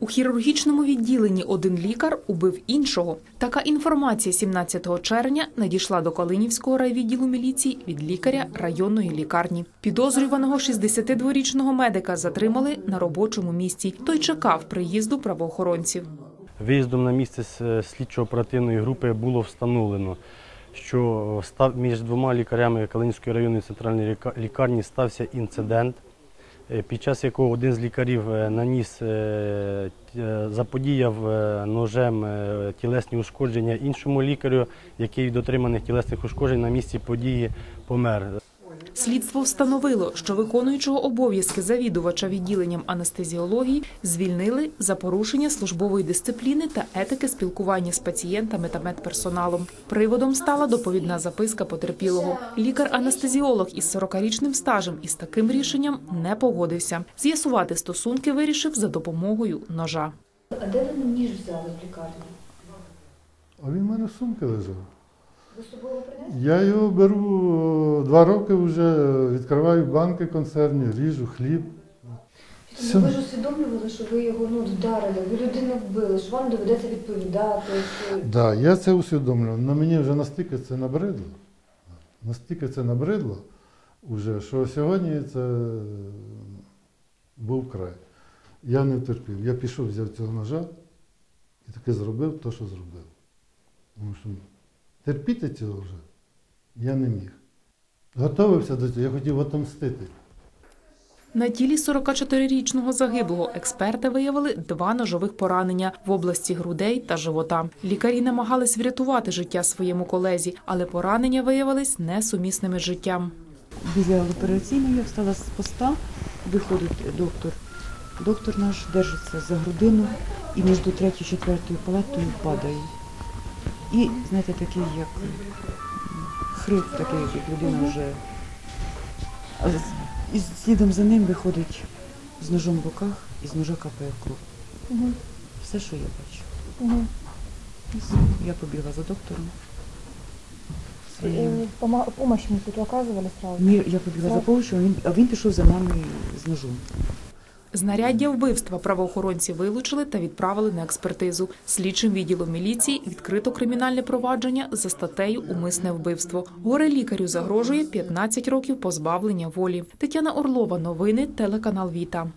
У хірургічному відділенні один лікар убив іншого. Така інформація 17 червня надійшла до Калинівського райвідділу міліції від лікаря районної лікарні. Підозрюваного 62-річного медика затримали на робочому місці. Той чекав приїзду правоохоронців. Виїздом на місце слідчо-оперативної групи було встановлено, що між двома лікарями Калинівської районної центральної ліка- лікарні стався інцидент, під час якого один з лікарів е, наніс, е, е, заподіяв е, ножем е, тілесні ушкодження іншому лікарю, який від отриманих тілесних ушкоджень на місці події помер. Слідство встановило, що виконуючого обов'язки завідувача відділенням анестезіології звільнили за порушення службової дисципліни та етики спілкування з пацієнтами та медперсоналом. Приводом стала доповідна записка потерпілого. Лікар-анестезіолог із 40-річним стажем із таким рішенням не погодився. З'ясувати стосунки вирішив за допомогою ножа. А де ви ніж взяли в лікарні? А він мене сумки лежав. Ви з собою принесли? Я його беру два роки вже, відкриваю банки консервні, ріжу хліб. Ну, ви ж усвідомлювали, що ви його ну, вдарили, ви людину вбили, що вам доведеться відповідати. що- Так, да, я це усвідомлював. На мені вже настільки це набридло. Настільки це набридло, вже, що сьогодні це був край. Я не втерпів. Я пішов, взяв цього ножа і таки зробив те, що зробив. Тому що терпіти цього вже я не міг. Готовився до цього, я хотів отомстити. На тілі 44-річного загиблого експерти виявили два ножових поранення в області грудей та живота. Лікарі намагались врятувати життя своєму колезі, але поранення виявились несумісними з життям. Біля операційної я встала з поста, виходить доктор. Доктор наш держиться за грудину і між третьою і четвертою палатою падає. І, знаєте, такий як м, хрип, такий, як людина вже. А з- І слідом за ним виходить з ножом в руках і з ножа капає кров. Все, що я бачу. І все. Я побігла за доктором. своїм. Э, помо- Помощь мы тут оказывали сразу. Ні, я побігла за помощью, а він, а він пішов за нами з ножом. Знаряддя вбивства правоохоронці вилучили та відправили на експертизу. Слідчим відділом міліції відкрито кримінальне провадження за статтею Умисне вбивство. Горе лікарю загрожує 15 років позбавлення волі. Тетяна Орлова. Новини телеканал Віта.